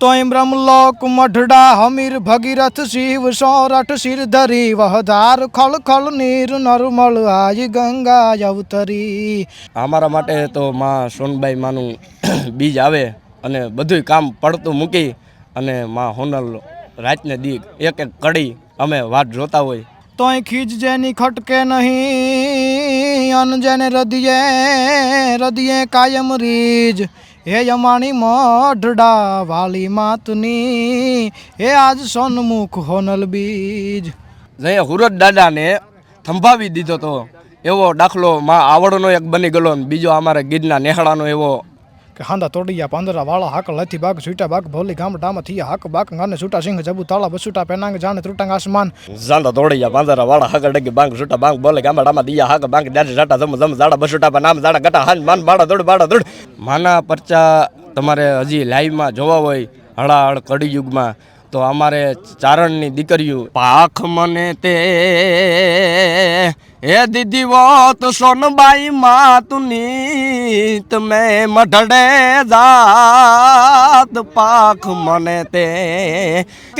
તોય બ્રહ્મલોક મઢડા હમીર ભગીરથ શિવ સોરઠ શિર ધરી વહધાર ખળ ખળ નીર નરમળ આજ ગંગા અવતરી. અમારા માટે તો માં સોનબાઈ માનું બીજ આવે અને બધુંય કામ પડતું મૂકી અને માં હોનલ રાતને દી એક એક કડી અમે વાટ જોતા હોય. તોય ખીજ જેની ખટકે નહીં અન જેને રદિયે રદિયે કાયમ રીજ. હે યમાણી મોઢડા વાલી માતની, હે આજ સોનમુખ હોનલ બીજ. જય હુરત દાદાને થંભાવી દીધો તો એવો દાખલો માં આવડનો એક બની ગયો બીજો અમારા ગીરના નેહડાનો એવો કે હાંદા તોડિયા પાંદરા વાળા હાક લથી બાગ છૂટા બાગ ભોલી ગામડામાં થયા હાક બાક ગાને છૂટા સિંહ જબુ તાળા બસુટા પેનાંગ જાણે ત્રુટાંગ આસમાન. ઝાંડા તોડિયા પાંદરા વાળા હાક ડગી બાંગ છૂટા બાંગ બોલે ગામડામાં દિયા હાક બાંગ દાઢી જાટા જમ જમ ઝાડા બસુટા પર નામ ઝાડા ગટા હાન માન બાડા દોડ બાડા દોડ. માના પરચા તમારે હજી લાઈવમાં જોવા હોય હળાહળ કળિયુગમાં તો અમારે ચારણની દીકરીઓ પાખ મને તે હે દીદી વોત સોનબાઈ માતુની તમે મઢડે જાત. પાખ મને તે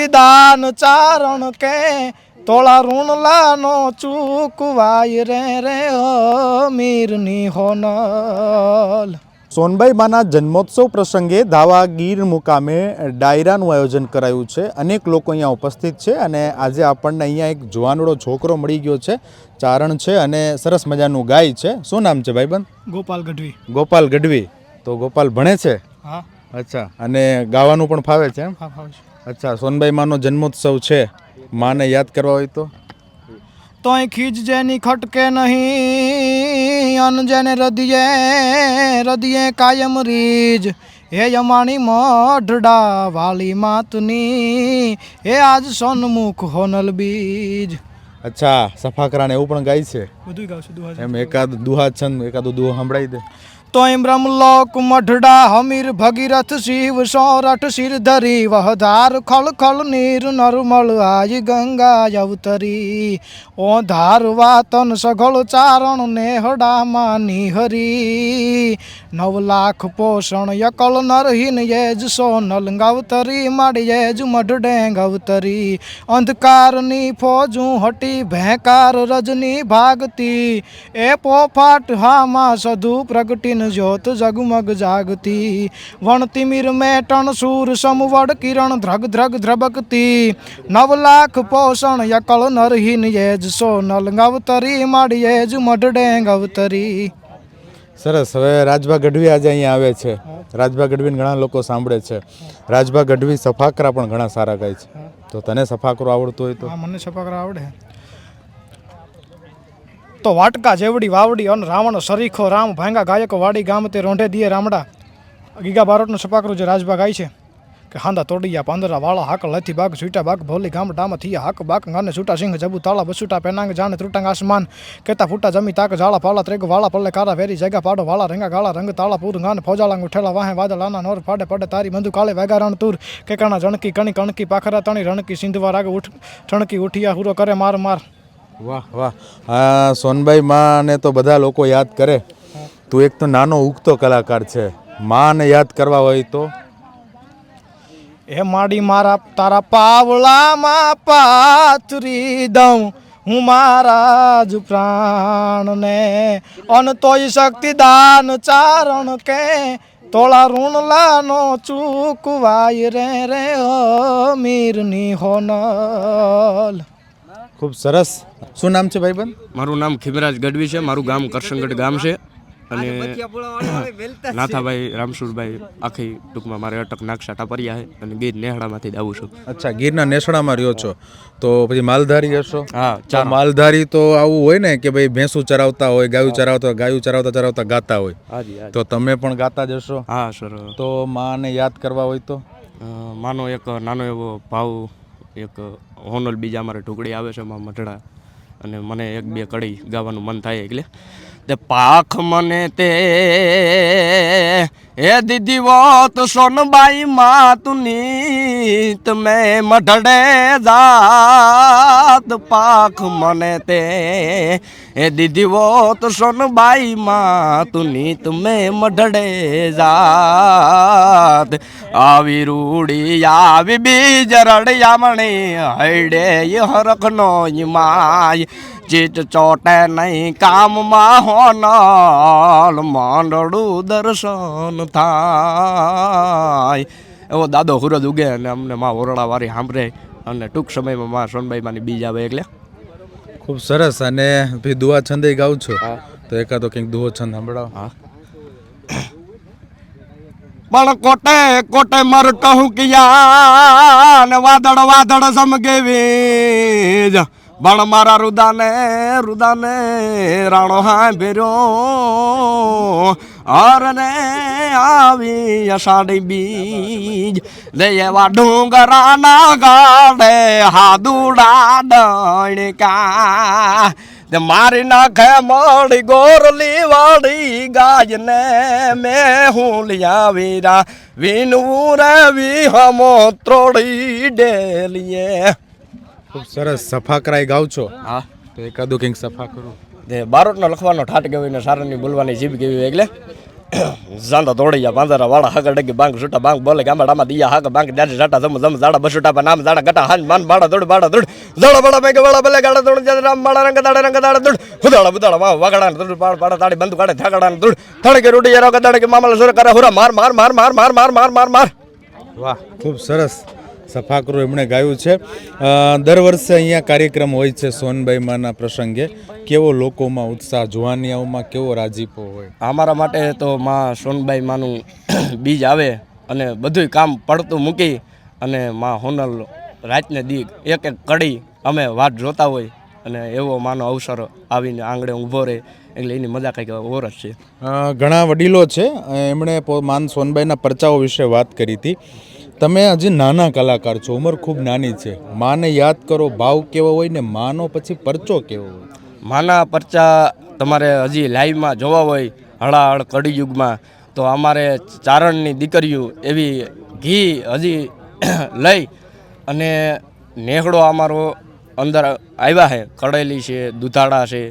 દાન ચારણ કે તોળા ઋણ લાનો ચૂકવાય રે રે મીરની હોનલ. સોનબાઈ માના જન્મોત્સવ પ્રસંગે ધાવા ગીર મુકામે ડાયરાનું આયોજન કરાયું છે. અનેક લોકો અહીંયા ઉપસ્થિત છે અને આજે આપણને અહીંયા એક જુવાનડો છોકરો મળી ગયો છે. ચારણ છે અને સરસ મજાનું ગાય છે. શું નામ છે ભાઈબંધ? ગોપાલ ગઢવી. ગોપાલ ગઢવી. તો ગોપાલ ભણે છે? હા. અચ્છા. અને ગાવાનું પણ ફાવે છે એમ? અચ્છા સોનબાઈ માનો જન્મોત્સવ છે. માને યાદ કરવા હોય તો? તોય ખીજ જેની ખટકે નહીં. અન જેને હૃદયે હૃદયે કાયમ રીજ. હે યમાણી મઢડા વાલી માતની હે આજ સોનમુખ હોનલ બીજ. અચ્છા સફાકરાને એવું પણ ગાય છે? બધું ગાવશું દુહા એમ એકાદ દુહા છંદ એકાદું દુહો સંભળાવી દે. તોય બ્રહ્મલોક મઢડા, હમીર, ભગીરથ, શિવ, સોરઠ શિર ધરી વહધાર, ખળ ખળ, નીર, નરમળ આય ગંગા અવતરી ઓ ધાર વાતન, સઘળ, ચારણ, નેહડામાં, નિહરી, નવ લાખ પોષણ યકલ નરહીન યેજ સોનલ, ગવતરી, માડી યેજ મઢડે ગવતરી અંધકારની ફોજું હટી, ભેંકાર, રજની, ભાગતી, એ પોફાટ, હામાં, સધુ પ્રગટીન જ્યોત જગમગ જાગતી વણતી મીર મેટણ સૂર સમવડ કિરણ ધ્રગ ધ્રગ ધ્રબકતી નવ લાખ પોષણ યકળ નરહીન યેજ સોનલ ગવતરી માડી યેજ મઢડે ગવતરી સરસ હવે રાજભા ગઢવી આજે અહીંયા આવે છે. રાજભા ગઢવીને ઘણા લોકો સાંભળે છે. રાજભા ગઢવી સફાકરા પણ ઘણા સારા ગાય છે. તો તને સફાકરો આવડતો હોય તો? મને સફાકરા આવડે. તો વાટકા જેવડી વાવડી અન રાવણ સરીખો, રામ, ભાંગા, ગાયકો વાડી ગામ તે રોંઢે દિયે રામડા. ગીગા બારોટનું છપાકરું જે રાજભા ગાય છે, કે હાંદા તોડિયા પાંદરા વાળા હાક લથી બાગ, છૂટા બાગ, ભોલી ગામ ગામડામાં થયા, હાક, બાક, ગાને છૂટા સિંહ, જબુ, તાળા, બસુટા, પેનાંગ, જાણે ત્રુટાંગ આસમાન. કેતા ફૂટા જમી, તાક જાળા પાળા ત્રેગ, વાળા, પલ્લે કારા વેરી, જગા, પાડો, વાળા, રંગા, ગાળા, રંગ, તાળા, પૂર, ગાન ફોજાળાંગ ઉઠેલા, વાહે વાદળાના નોર, ફાડે, પડે, તારી બંધુ કાળે, વેગા રણ તુર કે કણા જણકી, કણી, કણકી, પાખરા, તણી, રણકી, સિંધવા, રાગ, ઉઠ, ઠણકી, ઉઠિયા, હુરો, કરે, માર માર. વાહ વાહ. આ સોનબાઈ માને તો બધા લોકો યાદ કરે. તું એક તો નાનો ઉગતો કલાકાર છે. માને યાદ કરવા હોય તો? એ માડી મારા, તારા પાવળામાં પાથરી દઉં. હું મારા જ પ્રાણને અન તોય શક્તિ દાન ચારણ કે તોળા ઋણ લાનો ચૂકવાય રે રે મીરની હોનલ. ખૂબ સરસ. શું નામ છે ભાઈબંધ? મારું નામ ખીમરાજ ગઢવી છે. મારું ગામ કરશનગઢ ગામ છે. અને નાથાભાઈ રામસુરભાઈ આખી ટૂંકમાં મારે અટક નાગશાટા પર્યા છે અને ગીર નેહડામાંથી જ આવું છું. અચ્છા ગીરના નેસડામાં રહ્યો છો. તો પછી માલધારી હશો? હા ચા માલધારી તો આવું હોય ને કે ભાઈ ભેંસું ચરાવતા હોય ગાયું ચરાવતા ગાયું ચરાવતા ચરાવતા ગાતા હોય. તો તમે પણ ગાતા જ હશો? હા સર. તો માને યાદ કરવા હોય તો? માનો એક નાનો એવો ભાવ એક હોનલ બીજા અમારે ઢુકડી આવે છે એમાં મઢડા. અને મને એક બે કડી ગાવાનું મન થાય એટલે. તે પાખ મને તે এ দিদি বত শোনবাই মা তুনি তুমি মঢড়ে জাত পাখ মনেতে এ দিদি বত শোনবাই মা তুনি তুমি মঢড়ে જાત આવી રૂડી આવી બીજ રડિયામણી હૈડે હરખનો માય ચીટ ચોટે નહીં કામમાં હોનાલ માંડળું દર્શન થાય. એવો દાદો હુરજ ઉગે અને અમને માં ઓરડાવાળી સાંભળે અને ટૂંક સમયમાં માં સોનબાઈ માની બીજ આવે એટલે. ખૂબ સરસ અને ભી દુઆ છંદે ગાઉં છો. તો એકાદો કંઈક દુહો છંદ સંભળાવો. હા. પણ કોટે કોટે મર કહું કિયા વાદળ વાદળ સમગે વીજ પણ મારા રુદાને રુદાને રાણો હા ભેર્યો. હરને આવી અષાઢી બીજ. લે એવા ડુંગરાના ગાડે હાદુડા ડણકા તે મારી નાખે મળી ગોરલી વાળી ગાજને મેં હું લિયા વીરા વિનવું રે વિહમો ત્રોડી ડેલીએ. ખૂબ સરસ સફા કરાઈ ગાવ છો. હા. તો એકાદો કંઈક સફા કરું. જે બારોટનો લખવાનો ઠાટ કેવી ને સારાની બોલવાની જીભ કેવી એટલે જાંડા દોડ્યા પાંદરા વાળા હાગર ડગી બાંગ છૂટા બાંગ બોલે ગામડામાં દિયા હાગ બાંગ દાડે જાટા જમ જમ જાડા બસુટા પર નામ જાડા ગટા હાન માન બાડા દોડ બાડા દોડ જાડા બાડા બેગ વાળા બલે ગાડા દોડ જદ રામ બાડા રંગ દાડા રંગ દાડા દોડ હુદાડા બુદાડા વાહ વાગડા દોડ પાડ પાડા તાડી બંધ કાડે થાગડા દોડ થડે કે રૂડી યારો ગદાડે કે મામલા સુર કરે હુરા માર માર માર માર માર માર માર માર માર. વાહ ખૂબ સરસ. સફા કરો એમણે ગાયું છે. દર વર્ષે અહીંયા કાર્યક્રમ હોય છે સોનબાઈ માના પ્રસંગે. કેવો લોકોમાં ઉત્સાહ જુવાનિયાઓમાં કેવો રાજીપો હોય? અમારા માટે તો માં સોનબાઈ માનું બીજ આવે અને બધુંય કામ પડતું મૂકી અને માં હોનલ રાતને દી એક એક કડી અમે વાટ જોતા હોય અને એવો માનો અવસર આવીને આંગણે ઊભો રહે એટલે એની મજા કંઈક ઓર જ છે. ઘણા વડીલો છે. એમણે માન સોનબાઈના પરચાઓ વિશે વાત કરી હતી. તમે હજી નાના કલાકાર છો, ઉંમર ખૂબ નાની છે. માને યાદ કરો, ભાવ કેવો હોય ને માનો પછી પરચો કેવો હોય? માના પરચા તમારે હજી લાઈવમાં જોવા હોય, હળાહળ કળિયુગમાં તો અમારે ચારણની દીકરીઓ એવી ઘી હજી લઈ અને નેહડો અમારો અંદર આવ્યા છે કળેલી છે, દુધાળા છે.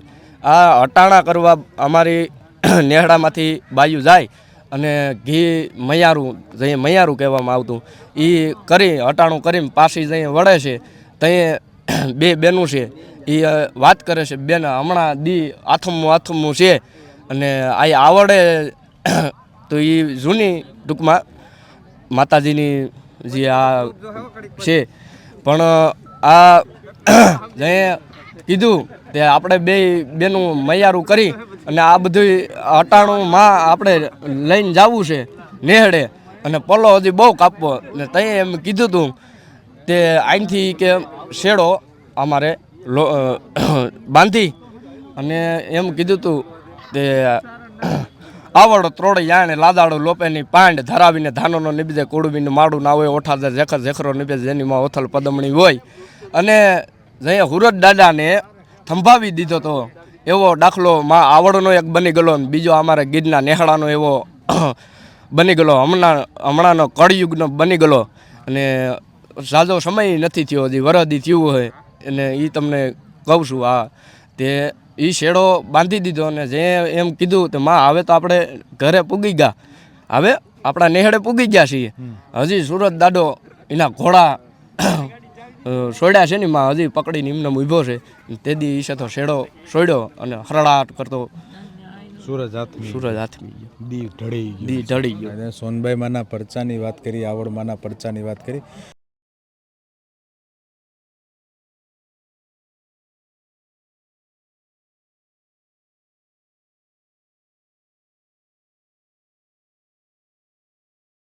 આ અટાણા કરવા અમારી નેહડામાંથી બાયું જાય અને ઘી મૈયારું, જે મૈયારું કહેવામાં આવતું એ કરી, અટાણું કરીને પાછી જઈ વળે છે ત્યાં બે બેનું છે. એ વાત કરે છે, બેન હમણાં દી આથમું આથમું છે અને આ આવડે તો એ જૂની ટૂંકમાં માતાજીની જે આ છે. પણ આ જે કીધું તે આપણે બે બેનું મૈયારું કરી અને આ બધું અટાણુંમાં આપણે લઈને જવું છે નેહડે. અને પલ્લો હજી બહુ કાપવો. ને તઈ એમ કીધું તું તે અહીંથી કે શેડો અમારે બાંધી. અને એમ કીધું તું તે આવડો ત્રોડ યાણે લાદાડો લોપેની પાંડ ધરાવીને ધાનોનો નિબજે કોડવીને માડું ના હોય ઓઠા જેખર જેખરો નિબજે જેની માં ઓથલ પદમણી હોય. અને જઈએ હુરત દાદાને થંભાવી દીધો તો એવો દાખલો માં આવડનો એક બની ગયો અને બીજો અમારે ગીરના નેહડાનો એવો બની ગયેલો હમણાં હમણાંનો કળયુગનો બની ગયેલો. અને સાજો સમય નથી થયો હજી વરદી થયું હોય. અને એ તમને કહું છું આ તે એ શેડો બાંધી દીધો અને જે એમ કીધું કે માં હવે તો આપણે ઘરે પૂગી ગયા. હવે આપણા નેહડે પૂગી ગયા છીએ. હજી સુરત દાડો એના ઘોડા સોડ્યા છે ને માં હજી પકડીને એમને ઊભો છે. તે ઈશે તો શેડો સોડ્યો અને હરડાટ કરતો. સૂરજ હાથમી સૂરજ હાથમી દી ઢળી દી ઢળી ગયો. અને સોનબાઈ માના પરચાની વાત કરી આવડ માના પરચાની વાત કરી.